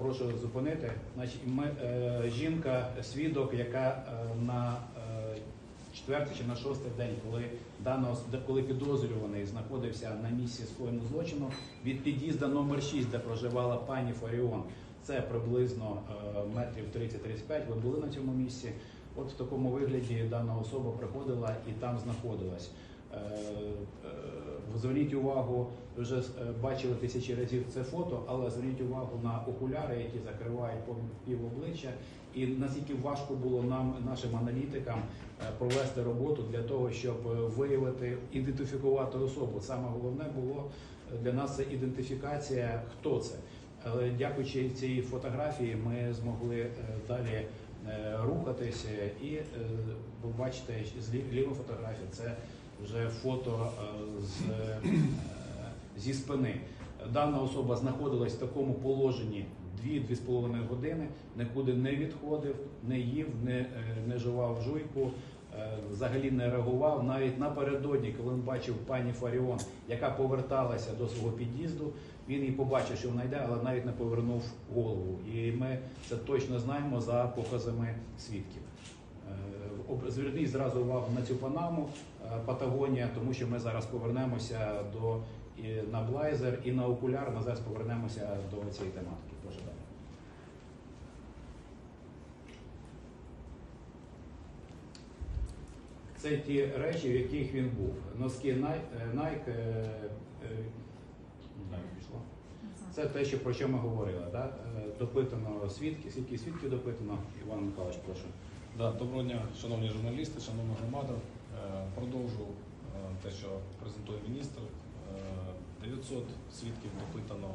прошу зупинити. Значить, ми, е, жінка, свідок, яка е, на е, четвертий чи на шостий день, коли де- коли підозрюваний знаходився на місці скоєння злочину від під'їзду номер 6, де проживала пані Фаріон, це приблизно е, метрів 30-35, Ви були на цьому місці. От в такому вигляді дана особа приходила і там знаходилась. Е, е, Зверніть увагу, вже е, бачили тисячі разів це фото, але зверніть увагу на окуляри, які закривають пів обличчя, і наскільки важко було нам, нашим аналітикам, провести роботу для того, щоб виявити, ідентифікувати особу. Саме головне було для нас це ідентифікація, хто це. Але дякуючи цій фотографії, ми змогли далі рухатись. е, І ви бачите, з лі- ліва це вже фото е, з, е, зі спини. Дана особа знаходилась в такому положенні 2-2,5 години, нікуди не відходив, не їв, не, е, не жував жуйку, взагалі не реагував. Навіть напередодні, коли він бачив пані Фаріон, яка поверталася до свого під'їзду, він її побачив, що вона йде, але навіть не повернув голову. І ми це точно знаємо за показами свідків. Зверніть зразу увагу на цю панаму е, Патагонія, тому що ми зараз повернемося до і на блайзер і на окуляр. Ми зараз повернемося до цієї тематики. Прошу далі. Це ті речі, в яких він був. Носки Nike, е, Nike е. Це те, що про що ми говорили. Да? Допитано свідки, скільки свідків допитано. Іван Михайлович, прошу. Да, доброго дня, шановні журналісти, шановна громада. Е, Продовжу е, те, що презентує міністр. Е, 900 свідків допитано е,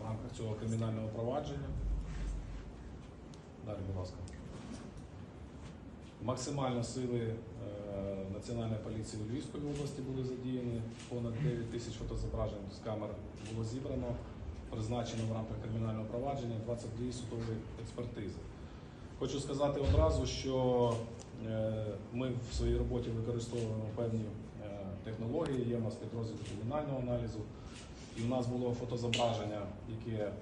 в рамках цього кримінального провадження. Далі, будь ласка. Максимально сили е, Національної поліції у Львівської області були задіяні. Понад 9 тисяч фотозображень з камер було зібрано, призначено в рамках кримінального провадження 22 судові експертизи. Хочу сказати одразу, що е, ми в своїй роботі використовуємо певні е, технології, є у нас підрозділ кримінального аналізу. І у нас було фотозображення, яке е,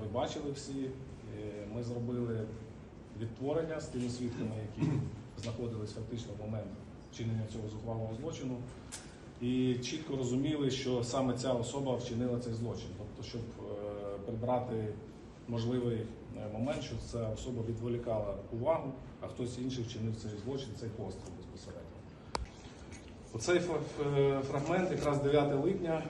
ви бачили всі. Ми зробили відтворення з тими свідками, які знаходились фактично в момент вчинення цього зухвалого злочину. І чітко розуміли, що саме ця особа вчинила цей злочин. Тобто, щоб прибрати можливий е, момент, що ця особа відволікала увагу, а хтось інший вчинив цей злочин, цей постріл безпосередньо. Оцей е, фрагмент якраз 9 липня,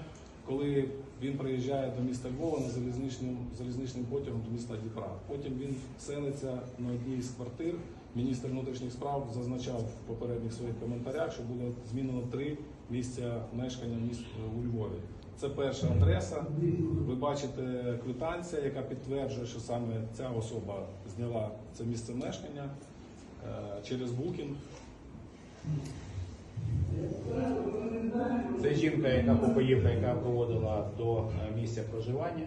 коли він приїжджає до міста Львова на залізничним, залізничним потягом до міста Дніпра. Потім він селиться на одній з квартир. Міністр внутрішніх справ зазначав в попередніх своїх коментарях, що було змінено три місця мешкання міст у Львові. Це перша адреса. Ви бачите квитанція, яка підтверджує, що саме ця особа зняла це місце мешкання е, через букінг. Це жінка, яка покоївка, яка проводила до е, місця проживання.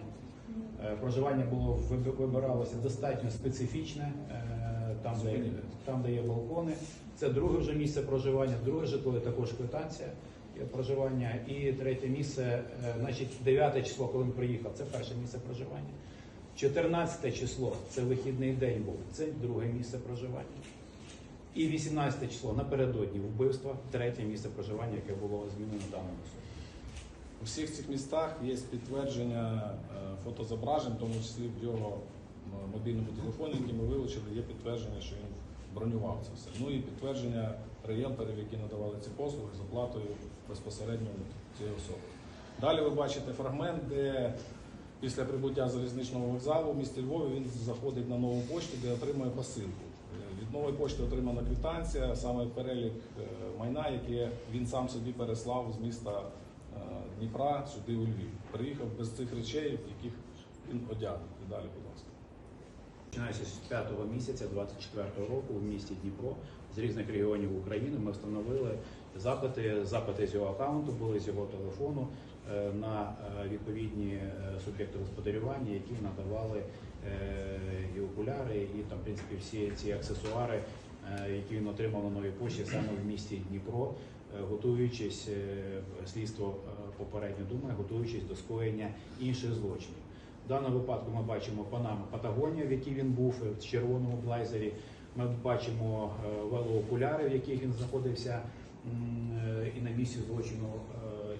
Е, Проживання було вибиралося достатньо специфічне, там де, там, де є балкони. Це друге вже місце проживання, друге житло також квитанція проживання. І третє місце, е, значить, 9 число, коли він приїхав, це перше місце проживання. 14 число це вихідний день був, це друге місце проживання. І 18 число напередодні вбивства, третє місце проживання, яке було змінено даною особою. У всіх цих містах є підтвердження е, фотозображень, в тому числі в його мобільному телефоні, який ми вилучили, є підтвердження, що він бронював це все. Ну і підтвердження ріелторів, які надавали ці послуги з оплатою безпосередньо цієї особи. Далі ви бачите фрагмент, де після прибуття залізничного вокзалу в місті Львові він заходить на нову пошту, де отримує посилку. Від нової пошти отримана квитанція, саме перелік е, майна, яке він сам собі переслав з міста е, Дніпра сюди у Львів. Приїхав без цих речей, яких він одягнений. Далі, будь ласка. Починаючи з 5 місяця 24 року в місті Дніпро з різних регіонів України ми встановили запити. Запити з його аккаунту були з його телефону е, на е, відповідні е, суб'єкти господарювання, які надавали і окуляри, і там, в принципі, всі ці аксесуари, які він отримав на новій пошті саме в місті Дніпро, готуючись слідство попередньо думає, готуючись до скоєння інших злочинів. В даному випадку ми бачимо Панама Патагонія, в якій він був е, в червоному блайзері. Ми бачимо е, велоокуляри, в яких він знаходився е, і на місці злочину,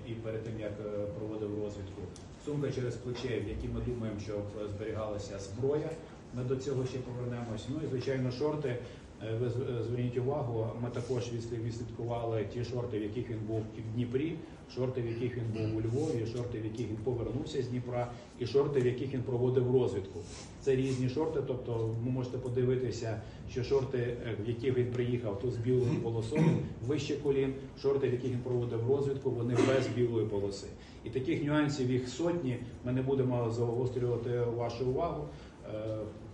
і перед тим як проводив розвідку. Сумка через плече, в якій ми думаємо, що зберігалася зброя. Ми до цього ще повернемось. Ну і звичайно, шорти. Е, Ви е, зверніть увагу, ми також відслідкували ті шорти, в яких він був в Дніпрі, шорти, в яких він був у Львові, шорти, в яких він повернувся з Дніпра, і шорти, в яких він проводив розвідку. Це різні шорти. Тобто, ви можете подивитися, що шорти, е, в яких він приїхав, тут з білою полосою, вище колін, шорти, в яких він проводив розвідку, вони без білої полоси. І таких нюансів їх сотні. Ми не будемо загострювати вашу увагу.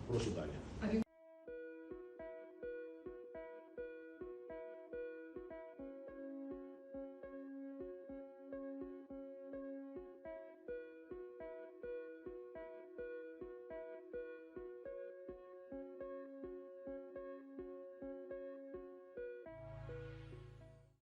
Прошу далі.